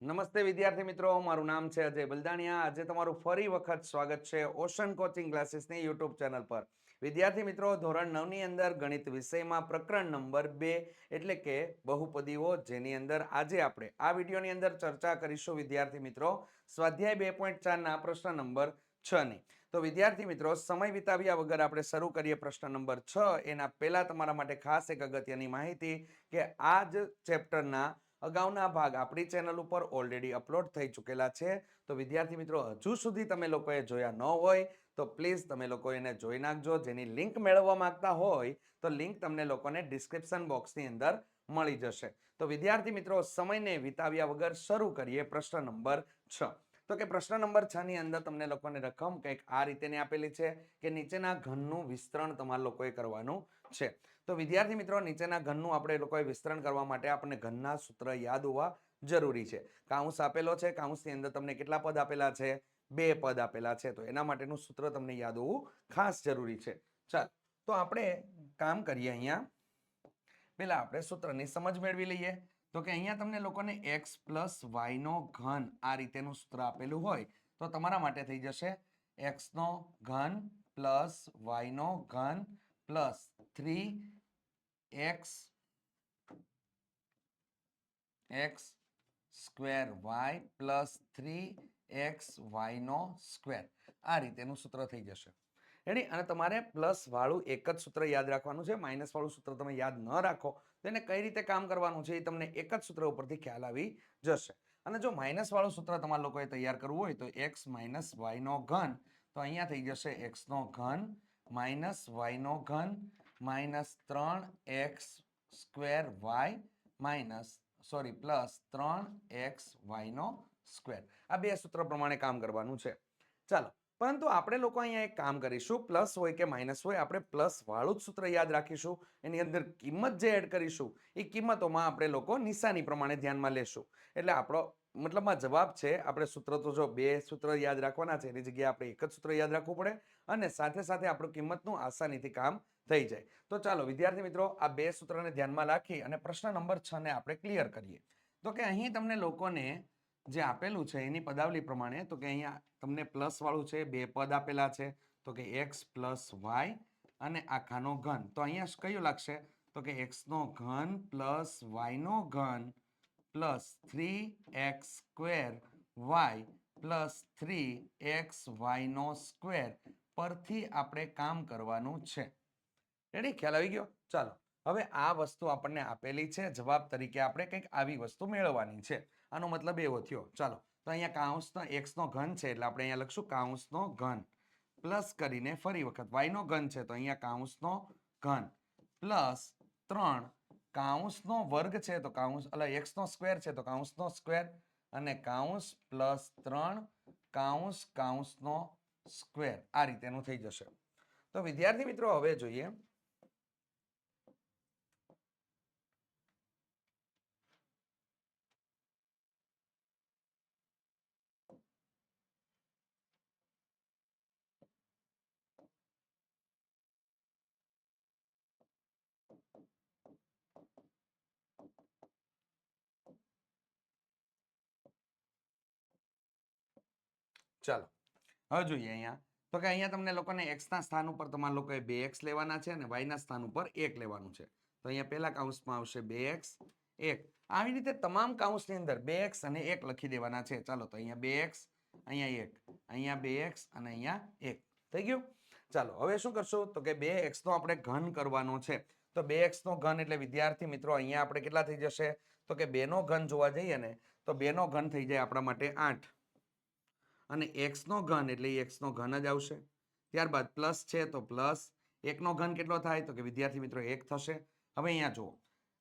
નમસ્તે વિદ્યાર્થી મિત્રો, મારું નામ છે અજય બલદાણિયા. આજે તમારું ફરી વખત સ્વાગત છે ઓશન કોચિંગ ક્લાસીસની યુટ્યુબ ચેનલ પર. વિદ્યાર્થી મિત્રો, ધોરણ નવની અંદર ગણિત વિષયમાં પ્રકરણ નંબર બે એટલે કે બહુપદીઓ જેની અંદર આજે આપણે આ વિડીયોની અંદર ચર્ચા કરીશું વિદ્યાર્થી મિત્રો, સ્વાધ્યાય બે પોઈન્ટ ચારના પ્રશ્ન નંબર છ ની. તો વિદ્યાર્થી મિત્રો, સમય વિતાવ્યા વગર આપણે શરૂ કરીએ પ્રશ્ન નંબર છ. એના પહેલાં તમારા માટે ખાસ એક અગત્યની માહિતી કે આ જ ચેપ્ટરના અગાઉના ભાગ આપણી ચેનલ ઉપર ઓલરેડી અપલોડ થઈ ચૂકેલા છે. તો વિદ્યાર્થી મિત્રો, હજુ સુધી તમે લોકોએ જોયા ન હોય, તો પ્લીઝ તમે લોકો એને જોઈ નાખજો. જેની લિંક મેળવવા માંગતા હોય, તો લિંક તમને લોકોને ડિસ્ક્રિપ્શન બોક્સની અંદર મળી જશે. તો વિદ્યાર્થી મિત્રો, સમયને વિતાવ્યા વગર શરૂ કરીએ પ્રશ્ન નંબર છ. તો કે પ્રશ્ન નંબર છ ની અંદર તમને લોકોને રકમ કંઈક આ રીતેની આપેલી છે કે નીચેના ઘનનું વિસ્તરણ તમારે લોકોએ કરવાનું છે. તો વિદ્યાર્થી મિત્રો, નીચેના ઘનનું આપણે લોકોએ વિસ્તરણ કરવા માટે આપણને ઘનના સૂત્ર યાદ હોવા જરૂરી છે. કાઉન્સ આપેલો છે. કાઉન્સની અંદર તમને કેટલા પદ આપેલા છે? બે પદ આપેલા છે. તો એના માટેનું સૂત્ર તમને યાદ હોવું ખાસ જરૂરી છે. ચાલ, તો આપણે કામ કરીએ અહીંયા. પેલા આપણે સૂત્રની સમજ મેળવી લઈએ. તો કે અહીંયા તમને લોકોને એક્સ પ્લસ વાયનો ઘન આ રીતેનું સૂત્ર આપેલું હોય, તો તમારા માટે થઈ જશે એક્સનો ઘન પ્લસ વાયનો ઘન plus three X X square Y plus three X વાયનો square આ રીતેનું સૂત્ર થઈ જશે. રેડી અને તમારે પ્લસ વાળું એક જ સૂત્ર યાદ રાખવાનું છે. માઇનસ વાળું સૂત્ર તમે યાદ ન રાખો, તો એને કઈ રીતે કામ કરવાનું છે એ તમને એક જ સૂત્ર ઉપરથી ખ્યાલ આવી જશે. અને જો માઇનસ વાળું સૂત્ર તમારા લોકોએ તૈયાર કરવું હોય તો એક્સ માઇનસ વાયનો ઘન, તો અહીંયા થઈ જશે એક્સનો ઘન માઇનસ વાયનો ઘન માઇનસ ત્રણ X square Y minus sorry, plus ત્રણ એક્સ વાયનો સ્ક્વેર. આ બે સૂત્ર પ્રમાણે કામ કરવાનું છે. ચાલો, પરંતુ આપણે લોકો અહીંયા એક કામ કરીશું. પ્લસ હોય કે માઇનસ હોય, આપણે પ્લસ વાળું જ સૂત્ર યાદ રાખીશું. એની અંદર કિંમત જે એડ કરીશું, એ કિંમતોમાં આપણે લોકો નિશાની પ્રમાણે ધ્યાનમાં લેશું. એટલે આપણો મતલબમાં જવાબ છે, આપણે સૂત્ર તો જો બે સૂત્ર યાદ રાખવાના છે, એની જગ્યાએ આપણે એક જ સૂત્ર યાદ રાખવું પડે. અને સાથે સાથે આપણું કિંમતનું આસાનીથી કામ થઈ જાય. તો ચાલો, વિદ્યાર્થી મિત્રો, આ બે સૂત્રને ધ્યાનમાં રાખી અને પ્રશ્ન નંબર છ ને આપણે ક્લિયર કરીએ. તો કે અહીં તમને લોકોને જે આપેલું છે, એની પદાવલી પ્રમાણે, તો કે અહીંયા તમને પ્લસ વાળું છે, બે પદ આપેલા છે, તો કે એક્સ પ્લસ વાય અને આખાનો ઘન. તો અહીંયા કયું લાગશે? તો કે એક્સનો ઘન પ્લસ વાયનો ઘન plus three X square Y plus three X વાયનો square પરથી આપણે કામ કરવાનું છે. રેડી ખ્યાલ આવી ગયો? ચાલો. હવે આ વસ્તુ આપણને આપેલી છે. જવાબ તરીકે આપણે કંઈક આવી વસ્તુ મેળવવાની છે. આનો મતલબ એવો થયો. ચાલો. તો અહીંયા કાઉન્સનો એક્સનો ઘન છે એટલે આપણે અહીંયા લખશું કાઉન્સનો ઘન. પ્લસ કરીને ફરી વખત વાયનો ઘન છે તો અહીંયા કાઉન્સનો ઘન. પ્લસ ત્રણ કાઉન્સનો વર્ગ છે તો કાઉન્સ એટલે એક્સનો સ્ક્વેર છે તો કાઉન્સનો સ્ક્વેર. અને કાઉન્સ પ્લસ ત્રણ કાઉન્સ કાઉન્સનો સ્ક્વેર. આ રીતેનું થઈ જશે. તો વિદ્યાર્થી મિત્રો, હવે જોઈએ ચાલો. હવે જોઈએ અહીંયા. તો કે અહીંયા તમને લોકોને એક્સના સ્થાન ઉપર તમારા લોકોએ બે એક્સ લેવાના છે અને વાયના સ્થાન ઉપર એક લેવાનું છે. તો અહીંયા પહેલા કાઉન્સમાં આવશે બે એક્સ એક. આવી રીતે તમામ કાઉન્સની અંદર બે એક્સ અને એક લખી દેવાના છે. ચાલો, તો અહીંયા બે એક્સ અહીંયા એક. અહીંયા બે એક્સ અને અહીંયા એક. થઈ ગયું? ચાલો, હવે શું કરશું? તો કે બે એક્સનો આપણે ઘન કરવાનો છે. તો બે એક્સનો ઘન એટલે વિદ્યાર્થી મિત્રો, અહીંયા આપણે કેટલા થઈ જશે? તો કે બેનો ઘન જોવા જઈએ ને, તો બેનો ઘન થઈ જાય આપણા માટે આઠ. અને એક્સનો ઘન એટલે એક્સનો ઘન જ આવશે. ત્યારબાદ પ્લસ છે તો પ્લસ એકનો ઘન કેટલો થાય? તો કે વિદ્યાર્થી મિત્રો એક થશે. હવે અહીંયા જુઓ.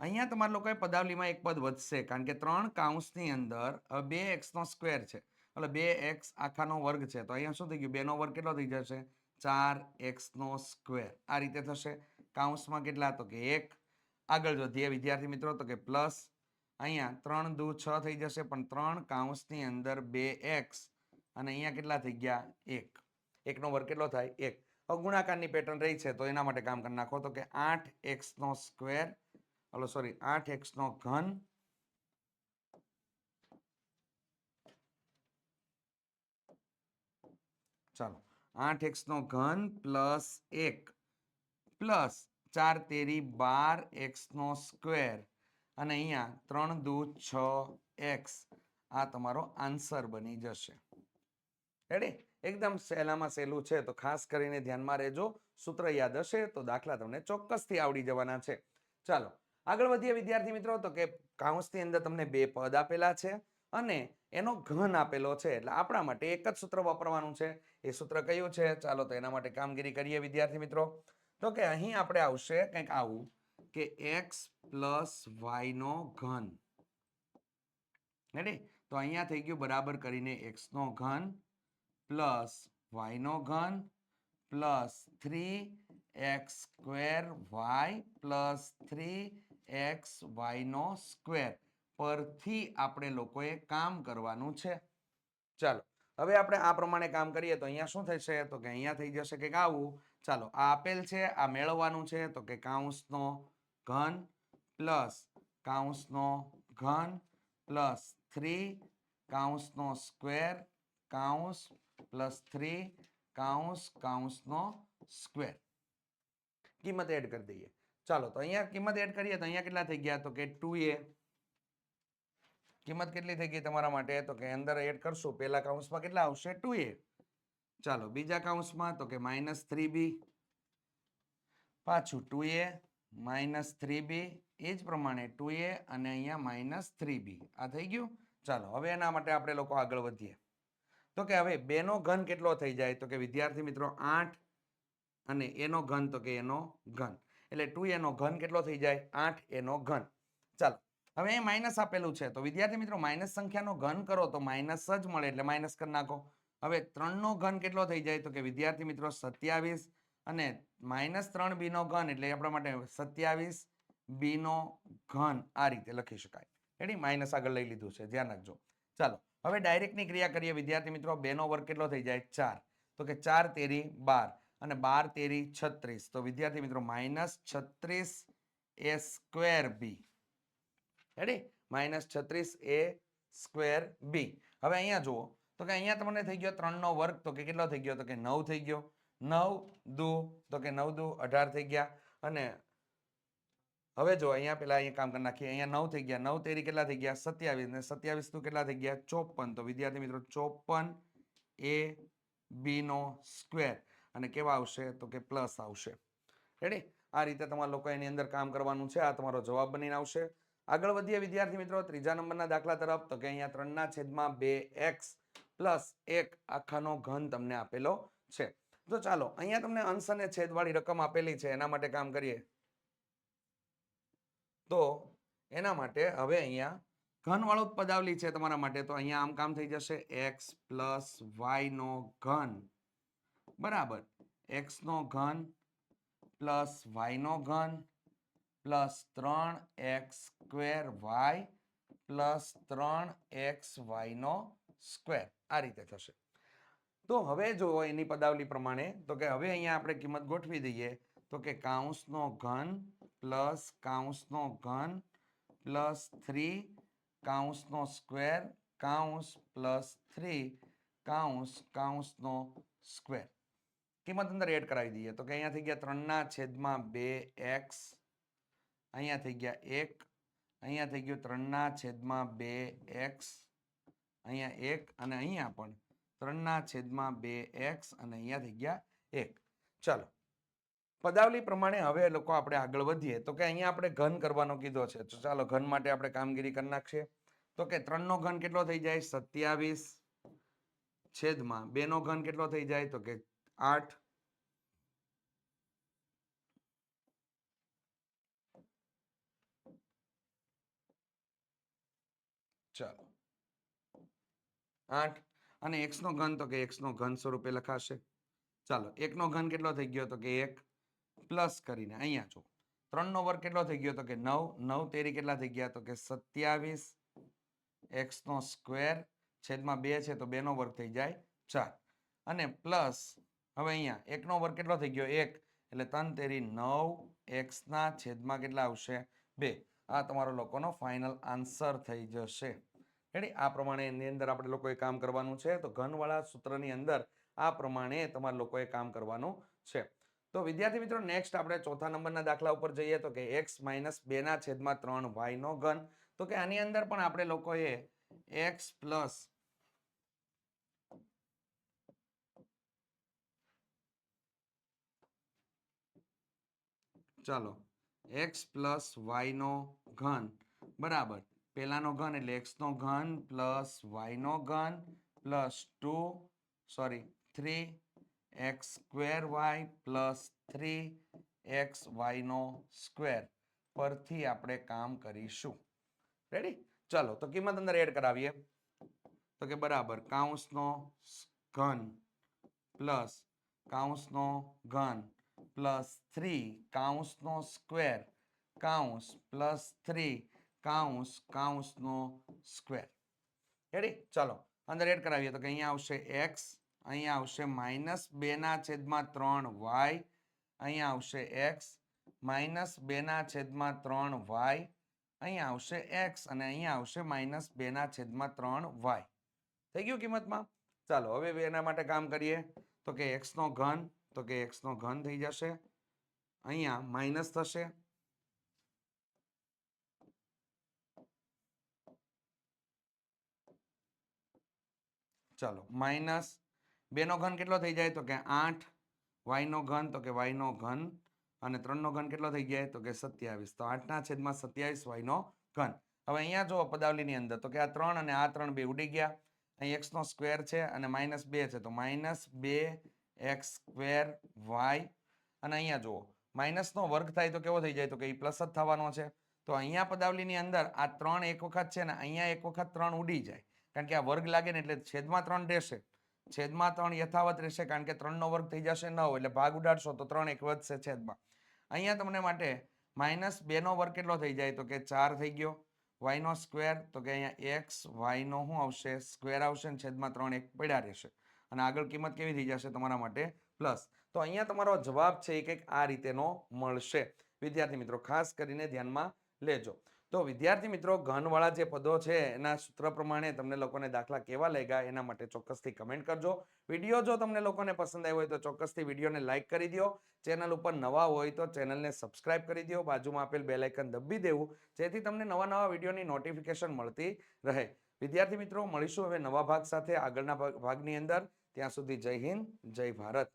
અહીંયા તમારા લોકોએ પદાવલીમાં એક પદ વધશે કારણ કે ત્રણ કાઉન્સની અંદર બે એક્સનો સ્ક્વેર છે. એટલે બે એક્સ આખાનો વર્ગ છે. તો અહીંયા શું થઈ ગયું? બેનો વર્ગ કેટલો થઈ જશે? ચાર એક્સનો સ્ક્વેર આ રીતે થશે. કાઉન્સમાં કેટલા? તો કે એક. આગળ વધીએ વિદ્યાર્થી મિત્રો, તો કે પ્લસ અહીંયા ત્રણ દુ છ થઈ જશે, પણ ત્રણ કાઉન્સની અંદર બે એક્સ અને અહીંયા કેટલા થઈ ગયા? એક. એકનો વર્ગ કેટલો થાય? એક. હવે ગુણાકારની પેટર્ન રહી છે, તો એના માટે કામ કરી નાખો. તો કે આઠ એક્સનો સ્ક્વેર, હલો સોરી આઠ એક્સનો ઘન ચાલો, આઠ એક્સનો ઘન પ્લસ એક, પ્લસ ચાર તેરી બાર એક્સનો સ્ક્વેર. અને અહીંયા ત્રણ દુ છ એક્સ. આ તમારો આન્સર બની જશે. રેડી એકદમ સહેલામાં સહેલું છે. તો ખાસ કરીને ધ્યાનમાં રહેજો. સૂત્ર યાદ હશે તો દાખલા તમને ચોક્કસથી આવડી જવાના છે. ચાલો, આગળ વધીએ વિદ્યાર્થી મિત્રો. તો કે કાઉન્સની અંદર તમને બે પદ આપેલા છે અને એનો ઘન આપેલો છે. એટલે આપણા માટે એક જ સૂત્ર વાપરવાનું છે. એ સૂત્ર કયું છે? ચાલો, તો એના માટે કામગીરી કરીએ વિદ્યાર્થી મિત્રો. તો કે અહીં આપણે આવશે કંઈક આવું કે એક્સ પ્લસ વાયનો ઘન. રેડી તો અહીંયા થઈ ગયું બરાબર કરીને એક્સ નો ઘન. પ્લસ વાયનો ઘન plus three x square y plus three x વાયનો square. પરથી આપણે લોકોએ કામ કરવાનું છે. ચાલો, હવે આપણે આ પ્રમાણે કામ કરીએ તો અહીંયા શું થશે? તો કે અહીંયા થઈ જશે કે આવું. ચાલો, આ આપેલ છે, આ મેળવવાનું છે, તો કે કાઉન્સનો ઘન પ્લસ કાઉન્સનો ઘન પ્લસ થ્રી કાઉન્સનો સ્ક્વેર કાઉન્સ પ્લસ થ્રી કાઉન્સ કાઉન્સનો સ્ક્વેર. કિંમત એડ કરી દઈએ. ચાલો, તો અહીંયા કિંમત એડ કરીએ, તો અહીંયા કેટલા થઈ ગયા? તો કે ટુ એ કિંમત કેટલી થઈ ગઈ તમારા માટે? તો કે અંદર એડ કરશું, પહેલા કાઉન્સમાં કેટલા આવશે? ટુ એ ચાલો, બીજા કાઉન્સમાં તો કે માઇનસ થ્રી બી. પાછું two a minus three b, એ જ પ્રમાણે ટુ એ અને અહીંયા માઇનસ થ્રી બી. આ થઈ ગયું? ચાલો, હવે એના માટે આપણે લોકો આગળ વધીએ. તો કે હવે બેનો ઘન કેટલો થઈ જાય? તો કે વિદ્યાર્થી મિત્રો આઠ અને એનો ઘન, તો કે એનો ઘન. એટલે ટુ એનો ઘન કેટલો થઈ જાય? આઠ એનો ઘન. ચાલો, હવે અહીં માઇનસ આપેલું છે. તો વિદ્યાર્થી મિત્રો માઇનસ સંખ્યાનો ઘન કરો તો માઇનસ જ મળે એટલે માઇનસ કરી નાખો. હવે ત્રણનો ઘન કેટલો થઈ જાય? તો કે વિદ્યાર્થી મિત્રો સત્યાવીસ અને માઇનસ ત્રણ બીનો ઘન એટલે આપણા માટે સત્યાવીસ બીનો ઘન આ રીતે લખી શકાય. એની માઇનસ આગળ લઈ લીધું છે. ધ્યાન રાખજો. ચાલો, હવે ડાયરેક્ટની ક્રિયા કરીએ. વિદ્યાર્થી મિત્રો, બેનો વર્ગ કેટલો થઈ જાય? ચાર. તો કે ચાર તેરી બાર અને બાર તેરી છત્રીસ. તો વિદ્યાર્થી મિત્રો, માઇનસ છત્રીસ a square b. Ready minus છત્રીસ એ સ્ક્વેર બી. હવે અહીંયા જુઓ. તો કે અહીંયા તમને થઈ ગયો ત્રણનો વર્ગ. તો કે કેટલો થઈ ગયો? તો કે નવ થઈ ગયો. નવ દુ. તો કે નવ દુ અઢાર થઈ ગયા. અને હવે જો અહીંયા પેલા અહીંયા કામ કરી નાખીએ. અહીંયા નવ થઈ ગયા. નવ તેરી કેટલા થઈ ગયા? સત્યાવીસ. ને સત્યાવીસ તો કેટલા થઈ ગયા? ચોપન. તો વિદ્યાર્થી મિત્રો, ચોપન એ બી નો સ્ક્વેર. અને કેવા આવશે? તો કે પ્લસ આવશે. રેડી આ રીતે તમારા લોકો એની અંદર કામ કરવાનું છે. આ તમારો જવાબ બનીને આવશે. આગળ વધીએ વિદ્યાર્થી મિત્રો, ત્રીજા નંબરના દાખલા તરફ. તો કે અહીંયા ત્રણના છેદમાં બે એક્સ પ્લસ એક આખાનો ઘન તમને આપેલો છે. તો ચાલો, અહીંયા તમને અંશ અને છેદવાળી રકમ આપેલી છે. એના માટે કામ કરીએ. તો એના માટે હવે અહીંયા ઘનવાળો પદાવલી છે તમારા માટે, તો અહીંયા આમ કામ થઈ જશે. એક્સ પ્લસ વાયનો ઘન. બરાબર. એક્સનો ઘન પ્લસ વાયનો ઘન પ્લસ ત્રણ એક્સ સ્ક્વેર વાય પ્લસ ત્રણ એક્સ વાયનો સ્ક્વેર આ રીતે થશે. તો હવે જો એની પદાવલી પ્રમાણે. તો કે હવે અહીંયા આપણે કિંમત ગોઠવી દઈએ. તો કે કાઉન્સનો ઘન પ્લસ કાઉન્સનો ઘન પ્લસ થ્રી કાઉન્સનો સ્ક્વેર કાઉન્સ પ્લસ થ્રી કાઉન્સ કાઉન્સનો સ્ક્વેર કિંમત અંદર એડ કરાવી દઈએ તો કે અહીંયા થઈ ગયા ત્રણના છેદમાં બે એક્સ અહીંયા થઈ ગયા એક અહીંયા થઈ ગયું ત્રણના છેદમાં બે એક્સ અહીંયા એક અને અહીંયા પણ ત્રણના છેદમાં બે એક્સ અને અહીંયા થઈ ગયા એક ચાલો પદાવલી પ્રમાણે હવે લોકો આપણે આગળ વધીએ. તો કે અહીંયા આપણે ઘન કરવાનો કીધો છે. તો ચાલો, ઘન માટે આપણે કામગીરી કરી નાખીએ. તો કે ત્રણનો ઘન કેટલો થઈ જાય? સત્યાવીસ છેદમાં બેનો ઘન કેટલો થઈ જાય? તો કે આઠ ચાલો. આઠ અને એક્સનો ઘન તો કે એક્સનો ઘન સ્વરૂપે લખાશે. ચાલો, એકનો ઘન કેટલો થઈ ગયો? તો કે એક પ્લસ કરીને, અહીંયા જો, ત્રણનો વર્ગ કેટલો થઈ ગયો તો કે નવ નવ તેરી કેટલા થઈ ગયા તો કે સત્યાવીસ, એક્સનો સ્ક્વેર છેદમાં બે છે તો બેનો વર્ગ થઈ જાય ચાર. અને પ્લસ, હવે અહીંયા એકનો વર્ગ કેટલો થઈ ગયો? એક. એટલે ત્રણ તેરી નવ, એક્સના છેદમાં કેટલા આવશે? બે. આ તમારો લોકોનો ફાઇનલ આન્સર થઈ જશે. એટલે આ પ્રમાણે એની અંદર આપણે લોકોએ કામ કરવાનું છે. તો ઘનવાળા સૂત્રની અંદર આ પ્રમાણે તમારે લોકોએ કામ કરવાનું છે. તો વિદ્યાર્થી મિત્રો નેક્સ્ટ આપણે ચોથા નંબરના દાખલા ઉપર જઈએ તો કે એક્સ માઇનસ બેના છેદમાં ત્રણ વાયનો ઘન. તો કે આની અંદર પણ આપણે લોકોએ એક્સ પ્લસ ચાલો એક્સ પ્લસ વાયનો ઘન. બરાબર. પહેલાનો ઘન એટલે એક્સનો ઘન પ્લસ વાયનો ઘન plus two sorry three x square y plus three x વાયનો square પરથી આપણે કામ કરીશું. રેડી ચાલો, તો કિંમત અંદર એડ કરાવીએ. તો કે બરાબર કાઉન્સનો ઘન પ્લસ કાઉન્સનો ઘન પ્લસ થ્રી કાઉન્સનો સ્ક્વેર કાઉન્સ પ્લસ થ્રી કાઉન્સ કાઉન્સનો સ્ક્વેર. રેડી ચાલો, અંદર એડ કરાવીએ. તો કે અહીંયા આવશે એક્સ અહીંયા આવશે માઇનસ બેના છેદમાં ત્રણ વાય. અહીંયા આવશે એક્સ. માઇનસ બેના છેદમાં ત્રણ વાય. અહીંયા આવશે એક્સ અને અહીંયા આવશે માઇનસ બેના છેદમાં ત્રણ વાય. થઈ ગયું કિંમતમાં? ચાલો, હવે એના માટે કામ કરીએ. તો કે એક્સ નો ઘન, તો કે એક્સ નો ઘન થઈ જશે. અહીંયા માઇનસ થશે. ચાલો, માઇનસ બેનો ઘન કેટલો થઈ જાય? તો કે આઠ. વાયનો ઘન, તો કે વાયનો ઘન. અને ત્રણનો ઘન કેટલો થઈ જાય? તો કે સત્યાવીસ. તો આઠના છેદમાં સત્યાવીસ વાયનો ઘન. હવે અહીંયા જો પદાવલીની અંદર. તો કે આ ત્રણ અને આ ત્રણ બે ઉડી ગયા. અહીં એક્સનો સ્ક્વેર છે અને માઇનસ બે છે. તો માઇનસ બે એક્સ સ્ક્વેર વાય અને અહીંયા જુઓ. માઇનસનો વર્ગ થાય તો કેવો થઈ જાય? તો કે એ પ્લસ જ થવાનો છે. તો અહીંયા પદાવલીની અંદર આ ત્રણ એક વખત છે ને અહીંયા એક વખત ત્રણ ઉડી જાય. કારણ કે આ વર્ગ લાગે ને એટલે છેદમાં ત્રણ રહેશે. છેદમાં ત્રણ યથાવત રહેશે કારણ કે ત્રણનો વર્ગ થઈ જશે નવ એટલે ભાગ ઉડાડશો તો ત્રણ એક વધશે છેદમાં. અહીંયા તમને માટે માઇનસ બેનો વર્ગ કેટલો થઈ જાય? તો કે ચાર થઈ ગયો. વાયનો સ્ક્વેર, તો કે અહીંયા એક્સ, વાયનો શું આવશે? સ્ક્વેર આવશે ને છેદમાં ત્રણ એક પડ્યા રહેશે. અને આગળ કિંમત કેવી થઈ જશે તમારા માટે? પ્લસ. તો અહીંયા તમારો જવાબ છે એ કંઈક આ રીતેનો મળશે. વિદ્યાર્થી મિત્રો, ખાસ કરીને ધ્યાનમાં લેજો. તો વિદ્યાર્થી મિત્રો, ઘનવાળા જે પદો છે, એના સૂત્ર પ્રમાણે તમને લોકોને દાખલા કેવા લેગા એના માટે ચોક્કસથી કમેન્ટ કરજો. વીડિયો જો તમને લોકોને પસંદ આવ્યો હોય તો ચોક્કસથી વિડીયોને લાઇક કરી દો ચેનલ ઉપર નવા હોય તો ચેનલને સબસ્ક્રાઇબ કરી દો બાજુમાં આપેલ બે લાઇકન દબી દેવું, જેથી તમને નવા નવા વિડીયોની નોટિફિકેશન મળતી રહે. વિદ્યાર્થી મિત્રો, મળીશું હવે નવા ભાગ સાથે આગળના ભાગ- ભાગની અંદર. ત્યાં સુધી જય હિન્દ, જય ભારત.